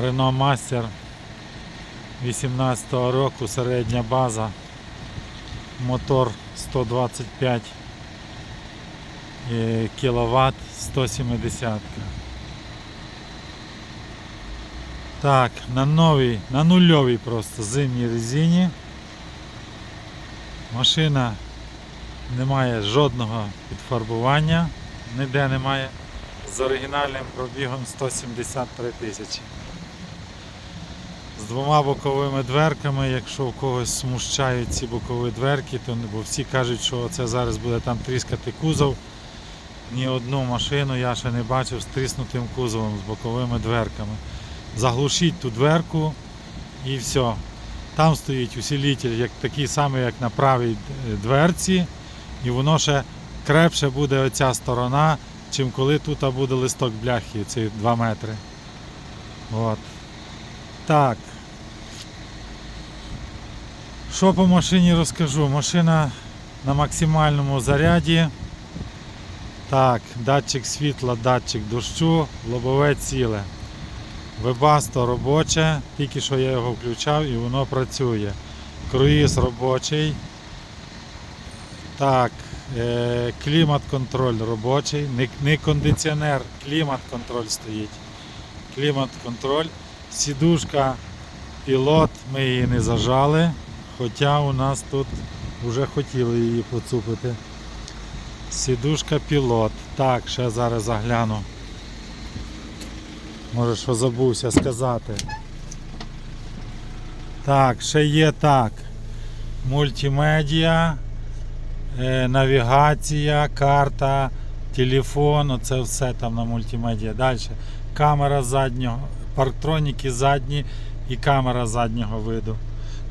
Renault Master 18 року, середня база, мотор 125 кВт, 170. Так, на новій, на нульовій просто зимній резині. Машина не має жодного підфарбування, ніде немає. З оригінальним пробігом 173 тисячі. З двома боковими дверками, якщо у когось смущають ці бокові дверки, то бо всі кажуть, що це зараз буде там тріскати кузов. Ні одну машину я ще не бачив з тріснутим кузовом, з боковими дверками. Заглушіть ту дверку і все. Там стоїть усилитель, як такий самий, як на правій е, дверці, і воно ще крепше буде оця сторона, чим коли тут буде листок бляхи, ці 2 метри. От. Так. Що по машині розкажу? Машина на максимальному заряді. Так, датчик світла, датчик дощу, лобове ціле. Вебасто робоче, тільки що я його включав і воно працює. Круїз робочий. Так, е, клімат-контроль робочий. Не, не кондиціонер, клімат-контроль стоїть. Клімат-контроль. Сідушка пілот, ми її не зажали, хоча у нас тут вже хотіли її поцупити. Сідушка пілот. Так, ще зараз загляну. Може, що забувся сказати. Так, ще є так. Мультимедіа, е, навігація, карта, телефон, оце все там на мультимедіа. Далі. Камера заднього, парктроніки задні і камера заднього виду.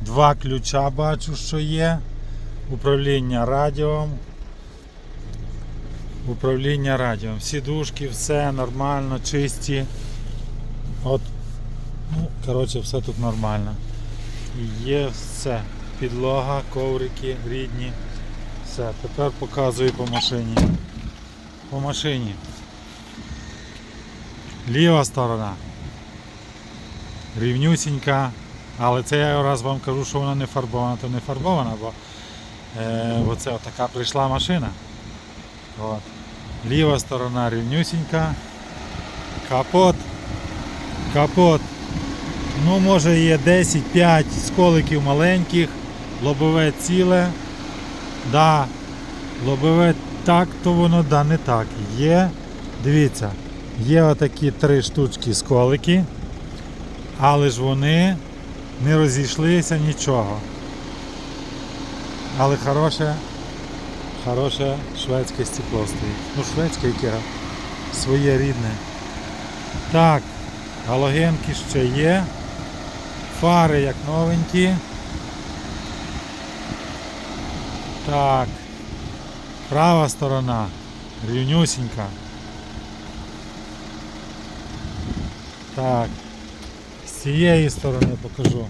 Два ключа бачу, що є. Управління радіо. Управління радіо. Сідушки, все нормально, чисті. От, ну, коротше, все тут нормально. І Є все. Підлога, коврики рідні. Все, тепер показую по машині. По машині. Ліва сторона. Рівнюсінька. Але це я раз вам кажу, що вона не фарбована, то не фарбована, бо е, оце така прийшла машина. От. Ліва сторона рівнюсінька. Капот. Капот. Ну, може є 10-5 сколиків маленьких, лобове ціле. Да, лобове так, то воно да, не так. Є. Дивіться, є отакі три штучки сколики, але ж вони не розійшлися нічого. Але хороше, хороше шведське стекло стоїть. Ну, шведське яке своє рідне. Так, галогенки ще є. Фари як новенькі. Так. Права сторона. Рівнюсінька. Так. Цієї сторони покажу.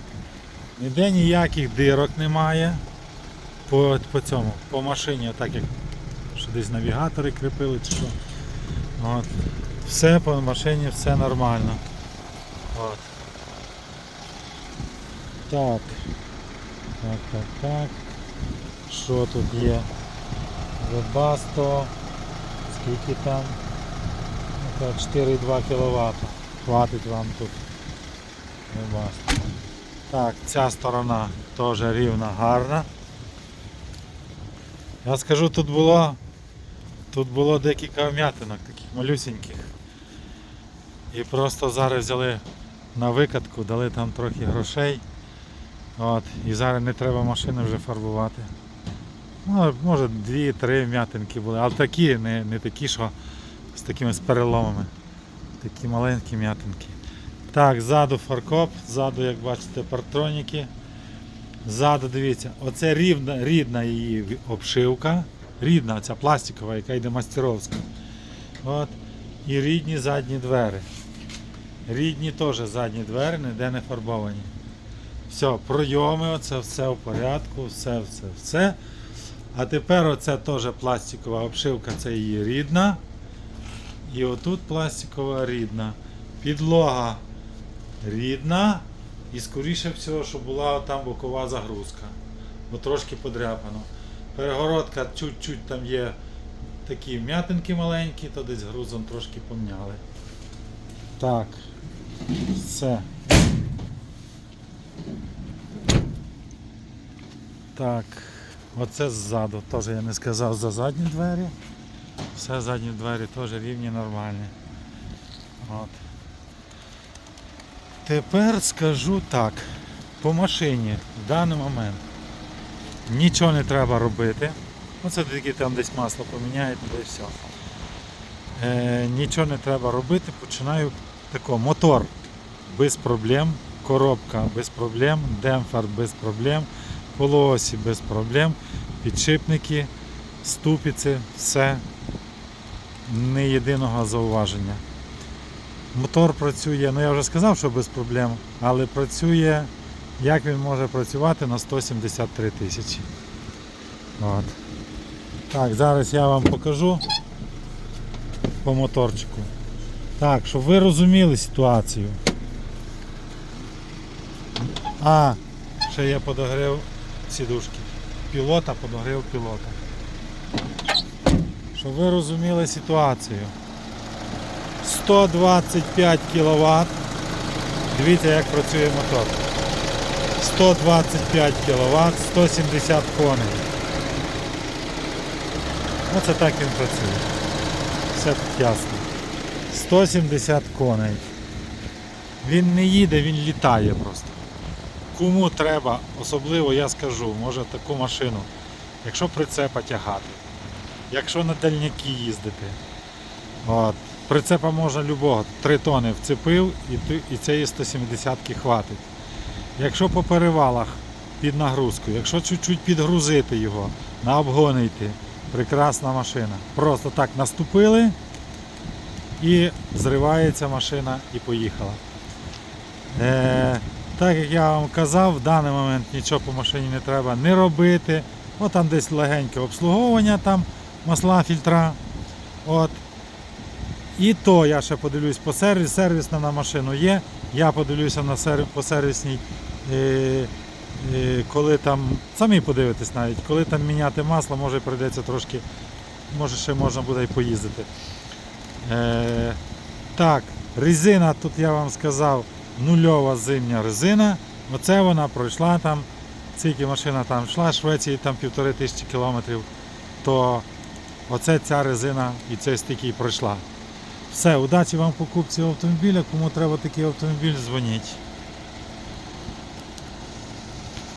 Ніде ніяких дирок немає. По, по цьому, по машині, так як що десь навігатори кріпили чи що. От. Все по машині, все нормально. От. Так. Так, так, так. Що тут є? Webasto. Скільки там? Ну, так, 4,2 кВт. Хватить вам тут. Так, ця сторона теж рівна, гарна. Я скажу, тут було тут було декілька вм'ятинок, таких малюсеньких. І просто зараз взяли на викатку, дали там трохи грошей. От, і зараз не треба машини вже фарбувати. Ну, може дві-три вм'ятинки були, але такі, не, не такі, що з такими з переломами. Такі маленькі м'ятинки. Так, ззаду фаркоп, ззаду, як бачите, партроніки. Ззаду дивіться, оце рідна, рідна її обшивка. Рідна, ця пластикова, яка йде мастеровська. От. І рідні задні двері. Рідні теж задні двері, ніде не фарбовані. Все, пройоми, оце все в порядку, все, все, все. А тепер оце теж пластикова обшивка, це її рідна. І отут пластикова рідна. Підлога рідна і скоріше всього, що була там бокова загрузка. Бо трошки подряпано. Перегородка чуть-чуть там є такі м'ятинки маленькі, то десь грузом трошки помняли. Так. Все. Так. Оце ззаду. Теж я не сказав за задні двері. Все задні двері теж рівні, нормальні. От. Тепер скажу так. По машині в даний момент нічого не треба робити. Оце тільки там десь масло поміняєте, де все. Е, нічого не треба робити. Починаю тако. Мотор без проблем, коробка без проблем, демпфер без проблем, полуосі без проблем, підшипники, ступиці, все. Не єдиного зауваження. Мотор працює, ну я вже сказав, що без проблем, але працює, як він може працювати на 173 тисячі. От. Так, зараз я вам покажу по моторчику. Так, щоб ви розуміли ситуацію. А, ще я подогрів сідушки. Пілота, подогрів пілота. Щоб ви розуміли ситуацію. 125 кВт. Дивіться, як працює мотор. 125 кВт, 170 коней. Оце так він працює. Все тут ясно. 170 коней. Він не їде, він літає просто. Кому треба, особливо я скажу, може таку машину, якщо прицепа тягати, якщо на дальняки їздити. От. Прицепа можна любого, 3 тони вцепив і, цієї 170-ки хватить. Якщо по перевалах під нагрузку, якщо чуть-чуть підгрузити його, на обгони йти, прекрасна машина. Просто так наступили і зривається машина і поїхала. Е, так як я вам казав, в даний момент нічого по машині не треба не робити. От там десь легеньке обслуговування, там масла, фільтра. От. І то я ще подивлюсь по сервіс. Сервісна на машину є. Я подивлюся на сервіс, по сервісній, е, е, коли там, самі подивитесь навіть, коли там міняти масло, може прийдеться трошки, може ще можна буде і поїздити. Е, так, резина, тут я вам сказав, нульова зимня резина. Оце вона пройшла там, скільки машина там йшла, Швеції там півтори тисячі кілометрів, то оце ця резина і цей і пройшла. Все, удачі вам в покупці автомобіля. Кому треба такий автомобіль, дзвоніть.